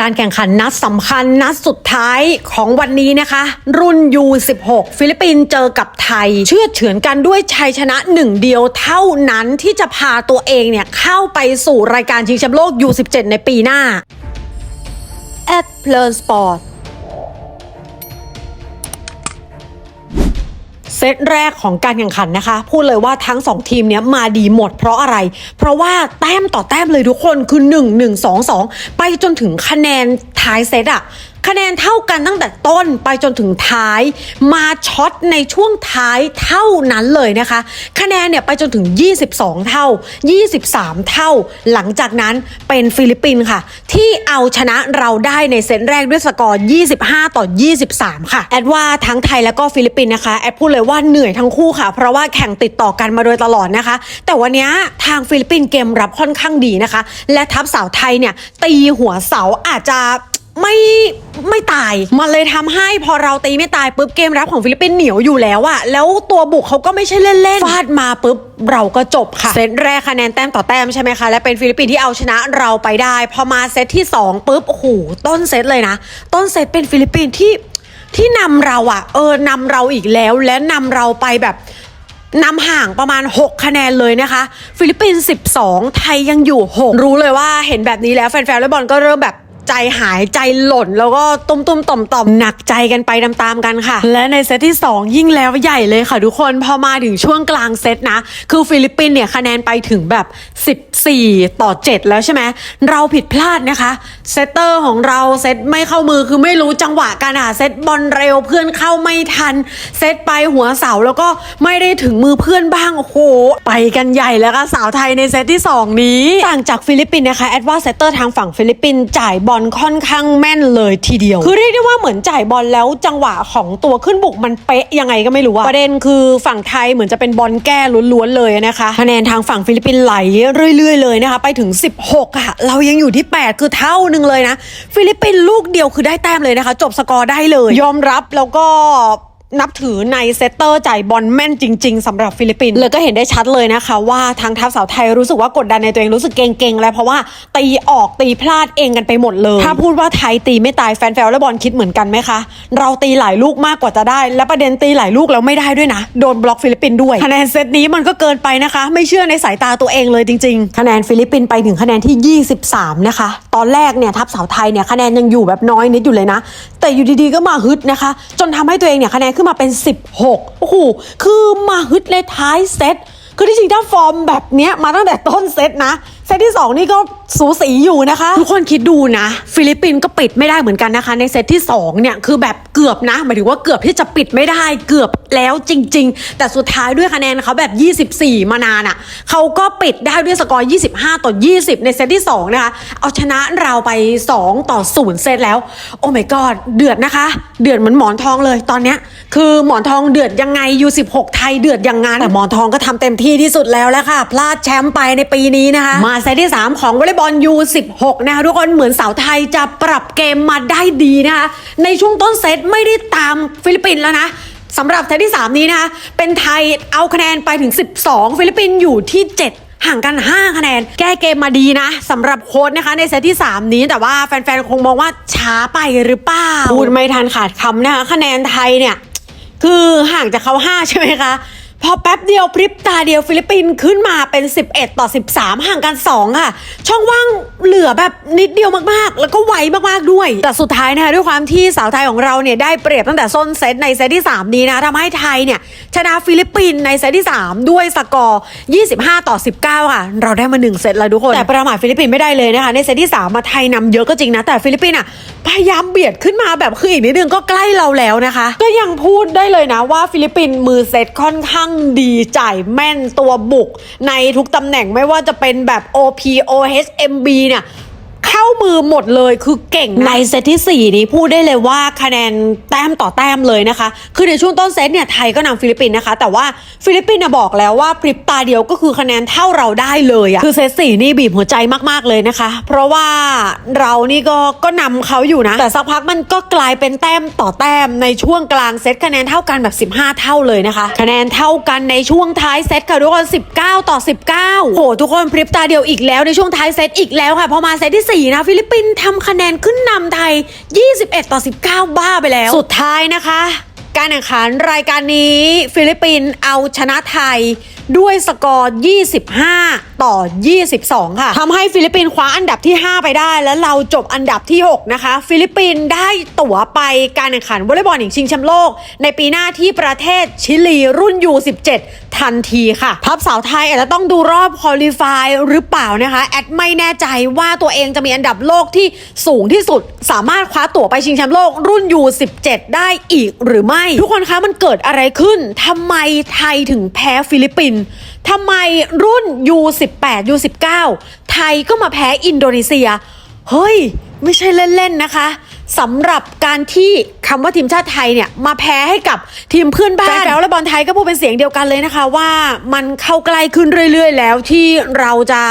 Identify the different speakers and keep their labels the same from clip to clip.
Speaker 1: การแข่งขันนัดสำคัญนัดสุดท้ายของวันนี้นะคะ รุ่น U16 ฟิลิปปินส์เจอกับไทย เชื่อเฉือนกันด้วยชัยชนะหนึ่งเดียวเท่านั้นที่จะพาตัวเองเนี่ยเข้าไปสู่รายการชิงแชมป์โลก U17 ในปีหน้า at p l u s Sport เซตแรกของการแข่งขันนะคะ พูดเลยว่าทั้ง 2 ทีมเนี้ยมาดีหมดเพราะอะไร เพราะว่าแต้มต่อแต้มเลยทุกคนคือ 1 1 2 2 ไปจนถึงคะแนนท้ายเซตอะ คะแนนเท่ากันตั้งแต่ต้นไปจนถึงท้าย มาช็อตในช่วงท้ายเท่านั้นเลยนะคะ คะแนนเนี่ยไปจนถึง 22 เท่า 23 เท่า หลังจากนั้นเป็นฟิลิปปินส์ค่ะ ที่เอาชนะเราได้ในเซตแรกด้วยสกอร์ 25 ต่อ 23 ค่ะ แอดว่าทั้งไทยแล้วก็ฟิลิปปินส์นะคะ แอดพูดเลยว่าเหนื่อยทั้งคู่ค่ะ เพราะว่าแข่งติดต่อกันมาโดยตลอดนะคะ แต่วันนี้ทางฟิลิปปินส์เกมรับค่อนข้างดีนะคะ และทัพสาวไทยเนี่ยตีหัวเสาอาจจะ ไม่ไม่ตาย มันเลยทำให้พอเราตีไม่ตายปุ๊บเกมรับของฟิลิปปินส์เหนียวอยู่แล้วอะแล้วตัวบุกเขาก็ไม่ใช่เล่นๆฟาดมาปุ๊บเราก็จบค่ะ เซตแรกคะแนนแต้มต่อแต้มใช่ไหมคะ และเป็นฟิลิปปินส์ที่เอาชนะเราไปได้ พอมาเซตที่2ปุ๊บโอ้โหต้นเซตเลยนะ ต้นเซตเป็นฟิลิปปินส์ที่ที่นำเราอะเออนำเราอีกแล้วและนำเราไปแบบนำห่างประมาณ 6 คะแนนเลยนะคะ ฟิลิปปินส์12 ไทยยังอยู่ 6 รู้เลยว่าเห็นแบบนี้แล้วแฟนๆวอลเลย์บอลก็เริ่มแบบ ใจหายใจหล่น แล้วก็ตุ้มตุ้มต่อมต่อมๆหนักใจกันไปตามๆกันค่ะ และในเซตที่ 2 ยิ่งแล้วใหญ่เลยค่ะทุกคนพอมาถึงช่วงกลางเซตนะ คือฟิลิปปินส์เนี่ยคะแนนไปถึงแบบ 14 ต่อ 7 แล้วใช่ไหมเราผิดพลาดนะคะเซตเตอร์ของเราเซตไม่เข้ามือคือไม่รู้จังหวะการหาเซตบอลเร็วเพื่อนเข้าไม่ทัน เซตไปหัวเสาแล้วก็ไม่ได้ถึงมือเพื่อนบ้างโอ้โหไปกันใหญ่แล้วค่ะสาวไทยในเซตที่ 2 นี้ต่างจากฟิลิปปินส์นะคะแอดว่าเซตเตอร์ทางฝั่งฟิลิปปินส์จ่ายบอลค่อนข้างแม่นเลยทีเดียว คือเรียกได้ว่าเหมือนจ่ายบอลแล้วจังหวะของตัวขึ้นบุกมันเป๊ะยังไงก็ไม่รู้อะประเด็นคือฝั่งไทยเหมือนจะเป็นบอลแก้ล้วนๆเลยนะคะคะแนนทางฝั่งฟิลิปปินส์ไหลเรื่อย ๆ เลยนะคะ ไปถึง 16อะเรายังอยู่ที่ 8 คือเท่านึงเลยนะ ฟิลิปปินส์ลูกเดียวคือได้แต้มเลยนะคะ จบสกอร์ได้เลย ยอมรับแล้วก็ นับถือในเซตเตอร์จ่ายบอลแม่นจริง ๆสำหรับฟิลิปปินส์เลยก็เห็นได้ชัดเลยนะคะว่าทางทัพสาวไทยรู้สึกว่ากดดันในตัวเองรู้สึกเก่งๆแล้วเพราะว่าตีออกตีพลาดเองกันไปหมดเลย ถ้าพูดว่าไทยตีไม่ตายแฟนๆและบอลคิดเหมือนกันไหมคะ เราตีหลายลูกมากกว่าจะได้ และประเด็นตีหลายลูกแล้วไม่ได้ด้วยนะ โดนบล็อกฟิลิปปินส์ด้วยคะแนนเซตนี้มันก็เกินไปนะคะ ไม่เชื่อในสายตาตัวเองเลยจริง ๆ คะแนนฟิลิปปินส์ไปถึงคะแนนที่ 23 นะคะ ตอนแรกเนี่ยทัพสาวไทยเนี่ยคะแนนยังอยู่แบบน้อยนิดอยู่เลยนะ แต่อยู่ดีๆก็มาฮึดนะคะ จนทำให้ตัวเองเนี่ยคะแนนขึ้นมาเป็น 16 โอ้โห คือมาฮึดในท้ายเซตคือที่จริงถ้าฟอร์มแบบเนี้ยมาตั้งแต่ต้นเซตนะ เซตที่ 2 นี่ก็สูสีอยู่นะคะ ทุกคนคิดดูนะ ฟิลิปปินส์ก็ปิดไม่ได้เหมือนกันนะคะ ในเซตที่ 2 เนี่ย คือแบบเกือบนะหมายถึงว่าเกือบที่จะปิดไม่ได้เกือบแล้วจริง ๆ แต่สุดท้ายด้วยคะแนนเขาแบบ 24 มานานอะ่ะเขาก็ปิดได้ด้วยสกอร์ 25 ต่อ 20 ในเซตที่ 2 นะคะ เอาชนะเราไป 2 ต่อ 0 เซตแล้ว โอ้ my god เดือดนะคะ เดือดเหมือนหมอนทองเลยตอนเนี้ยคือหมอนทองเดือดยังไง U16 ไทยเดือดยังงั้นแต่หมอนทองก็ทำเต็มที่ที่สุดแล้วแหล้วค่ะ พลาดแชมป์ไปในปีนี้นะคะมาเซตที่ 3 ของวอลเลย์บอล U16 นะคะทุกคนเหมือนสาวไทยจะปรับเกมมาได้ดีนะคะในช่วงต้นเซตไม่ได้ตามฟิลิปปินส์แล้วนะสำหรับเซตที่ 3 นี้นะคะเป็นไทยเอาคะแนนไปถึง 12 ฟิลิปปินส์อยู่ที่ 7ห่างกัน 5 คะแนน แก้เกมมาดีนะสำหรับโค้ดนะคะในเซตที่ 3 นี้ แต่ว่าแฟนๆ คงมองว่าช้าไปหรือเปล่าพูดไม่ทันขาดคำนะคะ คะแนนไทยเนี่ย คือห่างจากเขา 5 ใช่ไหมคะ พอแป๊บเดียวพริบตาเดียวฟิลิปปินส์ขึ้นมาเป็น 11 ต่อ 13 ห่างกัน 2 ค่ะ ช่องว่างเหลือแบบนิดเดียวมากๆ แล้วก็ไวมากๆด้วย แต่สุดท้ายนะคะด้วยความที่สาวไทยของเราเนี่ยได้เปรียบตั้งแต่ส้นเซตในเซตที่ 3 นี้นะทำให้ไทยเนี่ยชนะฟิลิปปินส์ในเซตที่ 3 ด้วยสกอร์ 25 ต่อ 19 ค่ะ เราได้มา 1 เซตแล้วทุกคน แต่ประมาทฟิลิปปินส์ไม่ได้เลยนะคะในเซตที่ 3 มาไทยนำเยอะก็จริงนะแต่ฟิลิปปินส์อะพยายามเบียดขึ้นมาแบบคืออีกนิดนึงก็ใกล้เราแล้วนะคะ ก็ยังพูดได้เลยนะว่าฟิลิปปินส์มือเซตค่อนข้างดีจ่ายแม่นตัวบุกในทุกตำแหน่งไม่ว่าจะเป็นแบบ OP OH MB เนี่ยเข้า มือหมดเลยคือเก่งในเซตที่ 4 นี้พูดได้เลยว่าคะแนนแต้มต่อแต้มเลยนะคะ คือในช่วงต้นเซตเนี่ยไทยก็นำฟิลิปปินส์นะคะ แต่ว่าฟิลิปปินส์น่ะบอกแล้วว่าพริบตาเดียวก็คือคะแนนเท่าเราได้เลยอะคือเซตสี่นี่บีบหัวใจมากๆเลยนะคะ เพราะว่าเรานี่ก็ก็นำเขาอยู่นะ แต่สักพักมันก็กลายเป็นแต้มต่อแต้มในช่วงกลางเซตคะแนนเท่ากันแบบ 15 เท่าเลยนะคะ คะแนนเท่ากันในช่วงท้ายเซตค่ะทุกคน19 ต่อ 19โหทุกคนพริบตาเดียวอีกแล้วในช่วงท้ายเซตอีกแล้วค่ะพอมาเซตที่สี่4นะฟิลิปปินส์ทำคะแนนขึ้นนำไทย 21 ต่อ 19 บ้าไปแล้ว สุดท้ายนะคะ การแข่งขันรายการนี้ฟิลิปปินส์เอาชนะไทยด้วยสกอร์ 25 ต่อ 22 ค่ะทำให้ฟิลิปปินส์คว้าอันดับที่ 5 ไปได้ แล้วเราจบอันดับที่ 6 นะคะ ฟิลิปปินส์ได้ตั๋วไปการแข่งขันวอลเลย์บอลหญิงชิงแชมป์โลก ในปีหน้าที่ประเทศชิลีรุ่น U17 ทันทีค่ะพับสาวไทยอาจจะต้องดูรอบคอลิฟายหรือเปล่านะคะ แอดไม่แน่ใจว่าตัวเองจะมีอันดับโลกที่สูงที่สุด สามารถคว้าตั๋วไปชิงแชมป์โลกรุ่น U17 ได้อีกหรือไม่ทุกคนคะมันเกิดอะไรขึ้นทำไมไทยถึงแพ้ฟิลิปปินส์ทำไมรุ่น U18 U19 ไทยก็มาแพ้อินโดนีเซีย เฮ้ย ไม่ใช่เล่น ๆ นะคะสำหรับการที่คำว่าทีมชาติไทยเนี่ย มาแพ้ให้กับทีมเพื่อนบ้านแฟนๆวอลเลย์บอลไทยก็พูดเป็นเสียงเดียวกันเลยนะคะ ว่ามันเข้าใกล้ขึ้นเรื่อย ๆ แล้วที่เราจะ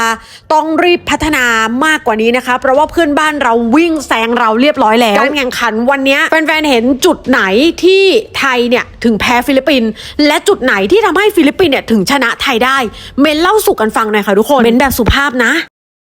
Speaker 1: ต้องรีบพัฒนามากกว่านี้นะคะ เพราะว่าเพื่อนบ้านเราวิ่งแซงเราเรียบร้อยแล้วการแข่งขันวันนี้แฟนๆเห็นจุดไหนที่ไทยเนี่ยถึงแพ้ฟิลิปปินส์และจุดไหนที่ทำให้ฟิลิปปินส์เนี่ยถึงชนะไทยได้ เมนเล่าสู่กันฟังหน่อยค่ะทุกคนเมนแบบสุภาพนะ